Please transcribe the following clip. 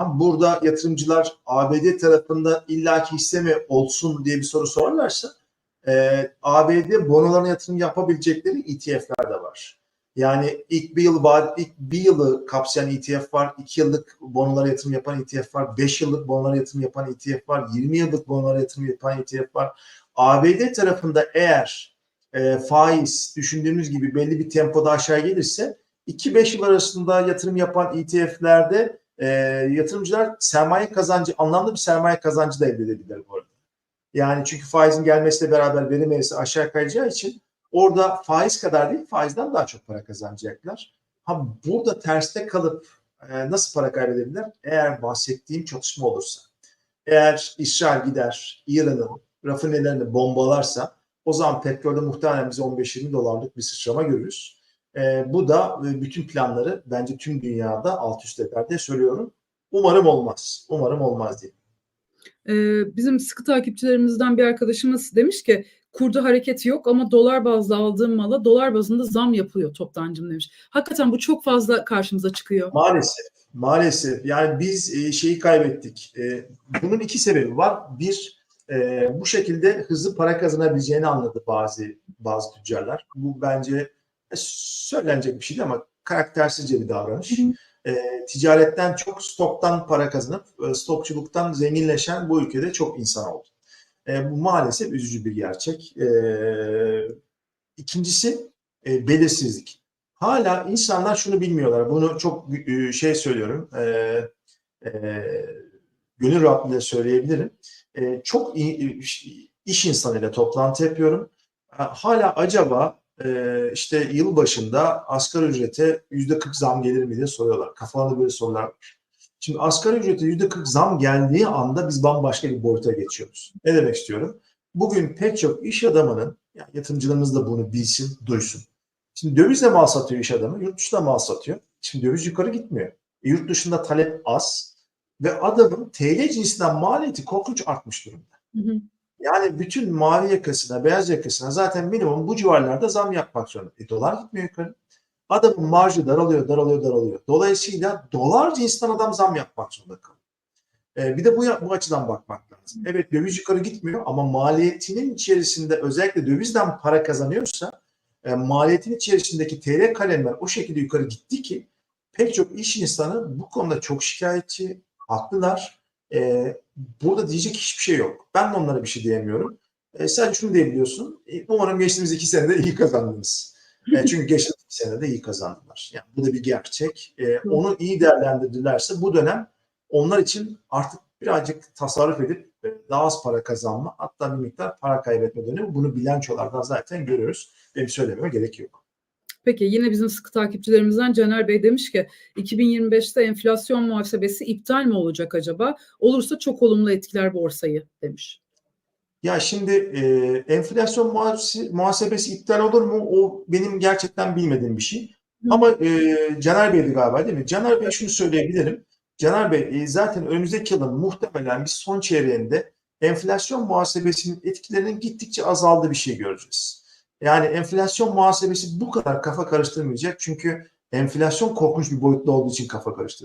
ama burada yatırımcılar ABD tarafında illaki hisse mi olsun diye bir soru sorarlarsa e, ABD bonolarına yatırım yapabilecekleri ETF'ler de var. Yani ilk bir yıl var, ilk bir yılı kapsayan ETF var, iki yıllık bonolara yatırım yapan ETF var, beş yıllık bonolara yatırım yapan ETF var, 20 yıllık bonolara yatırım yapan ETF var. ABD tarafında eğer e, faiz düşündüğümüz gibi belli bir tempoda aşağı gelirse 2-5 yıl arasında yatırım yapan ETF'lerde e, yatırımcılar sermaye kazancı, anlamlı bir sermaye kazancı da elde edebilirler bu arada. Yani çünkü faizin gelmesiyle beraber verim eğrisi aşağı kayacağı için orada faiz kadar değil faizden daha çok para kazanacaklar. Ha burada terste kalıp e, nasıl para kaybedebilirler? Eğer bahsettiğim çatışma olursa. Eğer İsrail gider İran'ın rafinelerini bombalarsa o zaman petrolde muhtemelen biz 15-20 dolarlık bir sıçrama görürüz. E, bu da e, bütün planları bence tüm dünyada alt üst eder diye söylüyorum. Umarım olmaz. Umarım olmaz diye. Ee, bizim sıkı takipçilerimizden bir arkadaşımız demiş ki kurda hareket yok ama dolar bazlı aldığım mala dolar bazında zam yapılıyor toptancım demiş. Hakikaten bu çok fazla karşımıza çıkıyor. Maalesef. Maalesef. Yani biz e, şeyi kaybettik. E, bunun iki sebebi var. Bir, e, bu şekilde hızlı para kazanabileceğini anladı bazı bazı tüccarlar. Bu bence e, söylenecek bir şey değil ama karaktersizce bir davranış. Hı hı. E, ticaretten çok stoktan para kazanıp e, stokçuluktan zenginleşen bu ülkede çok insan oldu. E, bu maalesef üzücü bir gerçek. E, ikincisi e, belirsizlik. Hala insanlar şunu bilmiyorlar. Bunu çok e, şey söylüyorum. E, e, gönül rahatlığıyla söyleyebilirim. E, çok iyi, iş insanıyla toplantı yapıyorum. Hala acaba e, işte yıl başında asgari ücrete yüzde 40 zam gelir mi diye soruyorlar. Kafalarında böyle sorular var. Şimdi asgari ücrete yüzde 40 zam geldiği anda biz bambaşka bir boyuta geçiyoruz. Ne demek istiyorum? Bugün pek çok iş adamının, yani yatırımcılarımız da bunu bilsin, duysun. Şimdi dövizle mal satıyor iş adamı, yurt dışında mal satıyor. Şimdi döviz yukarı gitmiyor. E, yurt dışında talep az ve adamın TL cinsinden maliyeti korkunç artmış durumda. Hı hı. Yani bütün mavi yakasına, beyaz yakasına zaten minimum bu civarlarda zam yapmak zorunda. E, dolar gitmiyor yukarı. Adamın marjı daralıyor, daralıyor, daralıyor. Dolayısıyla dolar cinsinden adam zam yapmak zorunda kalıyor. E, bir de bu, bu açıdan bakmak lazım. Evet döviz yukarı gitmiyor ama maliyetinin içerisinde özellikle dövizden para kazanıyorsa e, maliyetin içerisindeki TL kalemler o şekilde yukarı gitti ki pek çok iş insanı bu konuda çok şikayetçi, haklılar. E, burada diyecek hiçbir şey yok. Ben de onlara bir şey diyemiyorum. E, sadece şunu diyebiliyorsun. E, umarım geçtiğimiz iki senede iyi kazandınız. E, çünkü geçtiğimiz iki senede iyi kazandılar. Yani bu da bir gerçek. E, onu iyi değerlendirdilerse bu dönem onlar için artık birazcık tasarruf edip e, daha az para kazanma hatta bir miktar para kaybetme dönemi. Bunu bilançolardan zaten görüyoruz. Benim söylememe gerek yok. Peki yine bizim sıkı takipçilerimizden Caner Bey demiş ki 2025'te enflasyon muhasebesi iptal mi olacak acaba? Olursa çok olumlu etkiler borsayı demiş. Ya şimdi e, enflasyon muhasebesi iptal olur mu? O benim gerçekten bilmediğim bir şey. Hı. Ama e, Caner Bey'di galiba değil mi? Caner Bey şunu söyleyebilirim. Caner Bey e, zaten önümüzdeki yılın muhtemelen bir son çeyreğinde enflasyon muhasebesinin etkilerinin gittikçe azaldığı bir şey göreceğiz. Yani enflasyon muhasebesi bu kadar kafa karıştırmayacak çünkü enflasyon korkunç bir boyutta olduğu için kafa karıştırır.